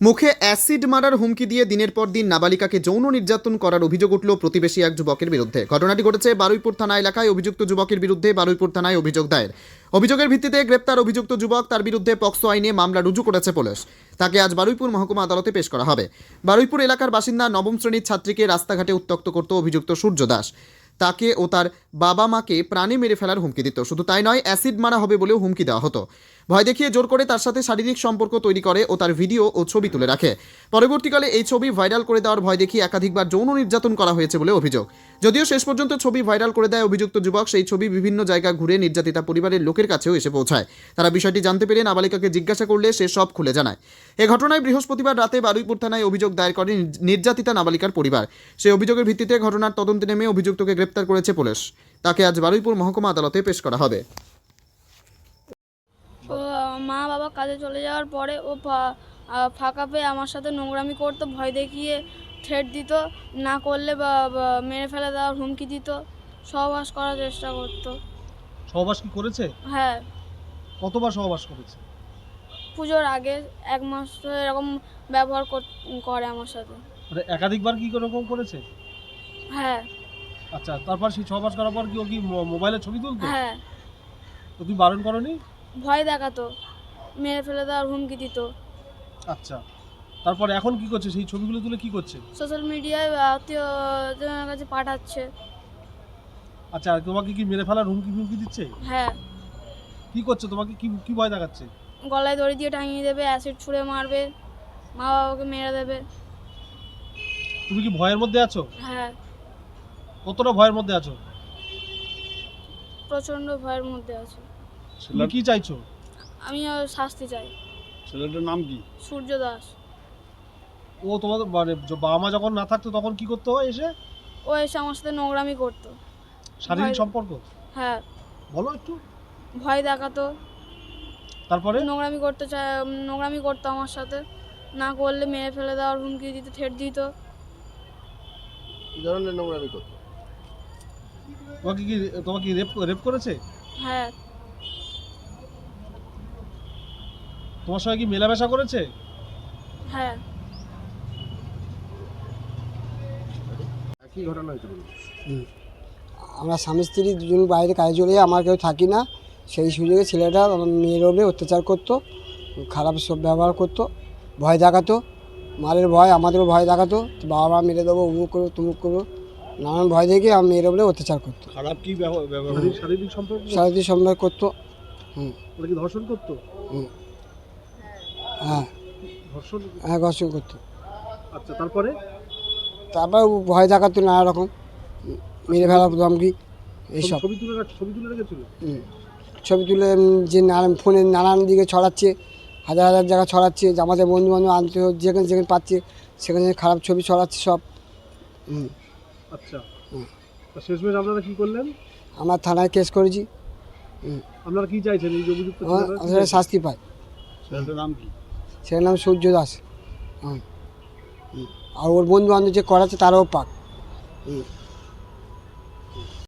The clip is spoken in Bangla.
মুখে অ্যাসিড মারার হুমকি দিয়ে দিনের পর দিন নাবালিকাকে যৌন নির্যাতন করার অভিযোগ উঠল প্রতিবেশী এক যুবকের বিরুদ্ধে। ঘটনাটি ঘটেছে বারুইপুর থানা এলাকায়, অভিযুক্ত যুবকের বিরুদ্ধে বারুইপুর থানায় অভিযোগ দায়ের। অভিযোগের ভিত্তিতে গ্রেপ্তার অভিযুক্ত যুবক তার বিরুদ্ধে পক্সো আইনে মামলা রুজু করেছে পুলিশ। তাকে আজ বারুইপুর মহকুমা আদালতে পেশ করা হবে। বারুইপুর এলাকার বাসিন্দা নবম শ্রেণির ছাত্রীকে রাস্তাঘাটে উত্তক্ত করত অভিযুক্ত সূর্য দাস। তাকে ও তার বাবা মাকে প্রাণে মেরে ফেলার হুমকি দিত। শুধু তাই নয়, অ্যাসিড মারা হবে বলেও হুমকি দেওয়া হতো। ভয় দেখিয়ে জোর করে তার সাথে শারীরিক সম্পর্ক তৈরি করে ও তার ভিডিও ও ছবি তুলে রাখে। পরবর্তীকালে এই ছবি ভাইরাল করে দেওয়ার ভয় দেখিয়ে একাধিকবার যৌন নির্যাতন করা হয়েছে বলে অভিযোগ। যদিও শেষ পর্যন্ত ছবি ভাইরাল করে দেয় অভিযুক্ত যুবক, সেই ছবি বিভিন্ন জায়গা ঘুরে নির্যাতিতা পরিবারের লোকের কাছেও এসে পৌঁছায়। তারা বিষয়টি জানতে পেরে নাবালিকাকে জিজ্ঞাসা করলে সে সব খুলে জানায়। এ ঘটনায় বৃহস্পতিবার রাতে বারুইপুর থানায় অভিযোগ দায়ের করে নির্- নির্যাতিতা নাবালিকার পরিবার। সেই অভিযোগের ভিত্তিতে ঘটনার তদন্তে নেমে অভিযুক্তকে গ্রেপ্তার করেছে পুলিশ। তাকে আজ বারুইপুর মহকুমা আদালতে পেশ করা হবে। মা বাবা কাজে চলে যাওয়ার পরে ও ফাঁকা পেয়ে আমার সাথে নোংরামি করতো ভয় দেখিয়ে থ্রেট দিত না করলে বা মেরে ফেলে দেওয়ার হুমকি দিত সহবাস করার চেষ্টা করতো। সহবাস কি করেছে? হ্যাঁ। কতবার সহবাস করেছে? পুজোর আগে এক মাস এরকম ব্যবহার কর- আমার সাথে। মানে একাধিকবার কি এরকম করেছে? হ্যাঁ। আচ্ছা তারপর সেই সহবাস করার পর কি ও কি মোবাইলে ছবি তুলতো? হ্যাঁ। তো তুমি বারণ করনি? ভয় দেখাতো। মেরে ফেলে দেওয়ার হুমকি দিত। আচ্ছা। তারপর এখন কি করছে? সেই ছবিগুলো তুলে কি করছে? সোশ্যাল মিডিয়ায় আত্মীয়জনের কাছে পাঠাচ্ছে। আচ্ছা আর তোমাকে কি মেরে ফেলার হুমকি হুমকি দিচ্ছে? হ্যাঁ। কি করছে? তোমাকে কি কি ভয় দেখাচ্ছে? গলায় দড়ি দিয়ে টাঙিয়ে দেবে অ্যাসিড ছুঁড়ে মারবে মা বাবাকে মেরে দেবে। তুমি কি ভয়ের মধ্যে আছো? হ্যাঁ। কতটা ভয়ের মধ্যে আছো? প্রচণ্ড ভয়ের মধ্যে আছো। তুমি কি চাইছো? আমি ওর শাস্তি চাই। ছেলেটার নাম কি? সূর্য দাস। ও তোমাদের মানে য- বাবা মা যখন না থাকতো তখন কি করতে হয় এসে? ও এসে আমার সাথে নোংরামি করতো। শারীরিক ভয়- সম্পর্ক? হ্যাঁ। বলো একটু। ভয় দেখাতো। তারপরে? নোংরামি করতে চায় নোংরামি করতো আমার সাথে। না করলে মেরে ফেলে দেওয়ার হুমকি দিত থেট দিত। কি ধরনের নোংরামি করতো? তোমাকে কি তোমাকে কি রেপ রেপ করেছে? হ্যাঁ। তোমার সঙ্গে কি মেলামেশা করেছে? হ্যাঁ। কি ঘটনা হয়েছিল আমরা স্বামী স্ত্রী দুজন বাইরে কাজে চলে যাই আমার কেউ থাকি না। সেই সুযোগে ছেলেটা আমার মেয়ের ওপরে অত্যাচার করতো খারাপ সব ব্যবহার করতো ভয় দেখাতো মারের ভয় আমাদেরও ভয় দেখাতো বাবা মা মেরে দেবো উমুক করো তুমুক করো নানান ভয় দেখে আমার মেয়ের ওপরে অত্যাচার করতো। খারাপ কি ব্যবহার ব্যবহার শারীরিক- শারীরিক সম্পর্ক সম্মান করতো ওরা কি ধর্ষণ করতো? হ্যাঁ। ধর্ষণ? হ্যাঁ ঘর্ষণ করতো। আচ্ছা তারপরে? তারপর ভয় দেখাতো নানা রকম। মেরে ফেলা ধমকি এইসব। ছবি তুলে ছবি তুলে রেখেছিল? হুম। ছবি তুলে যে নানান ফোনে নানান দিকে ছড়াচ্ছে হাজার হাজার জায়গা ছড়াচ্ছে যে আমাদের বন্ধু বান্ধব আনতে যেখানে যেখানে পাচ্ছে সেখানে খারাপ ছবি ছড়াচ্ছে সব। হুম। আচ্ছা। হুম। শেষমেশ আপনারা কি করলেন? আমরা থানায় কেস করেছি। আপনারা কি চাইছেন? এই অভিযুক্ত? শাস্তি পায় নাম কি? সেটার নাম সূর্য দাস হ্যাঁ। আর ওর বন্ধু বান্ধব যে করাচ্ছে তারাও পাক।